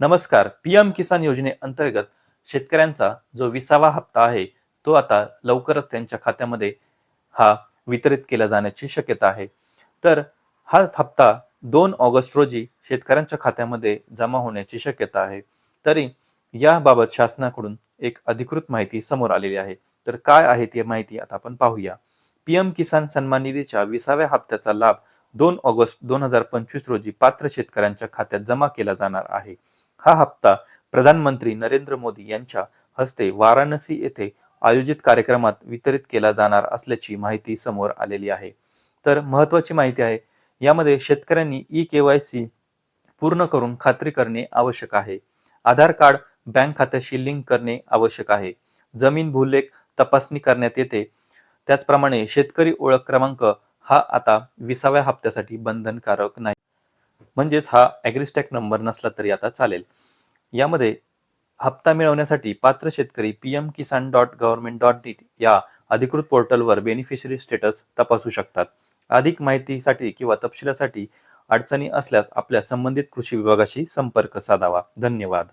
नमस्कार पीएम किसान योजनेअंतर्गत शेतकऱ्यांचा जो विसावा हप्ता आहे तो आता लवकरच त्यांच्या खात्यामध्ये हा वितरित केला जाण्याची शक्यता आहे. तर हा हप्ता दोन ऑगस्ट रोजी शेतकऱ्यांच्या खात्यामध्ये जमा होण्याची शक्यता आहे. तरी याबाबत शासनाकडून एक अधिकृत माहिती समोर आलेली आहे. तर काय आहे ती माहिती आता आपण पाहूया. पीएम किसान सन्मान निधीच्या विसाव्या हप्त्याचा लाभ दोन ऑगस्ट दोन हजार पंचवीस रोजी पात्र शेतकऱ्यांच्या खात्यात जमा केला जाणार आहे. हा हप्ता प्रधानमंत्री नरेंद्र मोदी यांच्या हस्ते वाराणसी येथे आयोजित कार्यक्रमात वितरित केला जाणार असल्याची माहिती समोर आलेली आहे. तर महत्वाची माहिती आहे यामध्ये शेतकऱ्यांनी ई केवायसी पूर्ण करून खात्री करणे आवश्यक आहे. आधार कार्ड बँक खात्याशी लिंक करणे आवश्यक आहे. जमीन भूलेख तपासणी करण्यात येते. त्याचप्रमाणे शेतकरी ओळख क्रमांक हा आता विसाव्या हप्त्यासाठी बंधनकारक नाही. म्हणजेच हा ॲग्रिस्टॅक नंबर नसला तरी आता चालेल. यामध्ये हप्ता मिळवण्यासाठी पात्र शेतकरी P M Kisan dot government dot नीट या अधिकृत पोर्टलवर बेनिफिशरी स्टेटस तपासू शकतात. अधिक माहितीसाठी किंवा तपशिलासाठी अडचणी असल्यास आपल्या संबंधित कृषी विभागाशी संपर्क साधावा. धन्यवाद.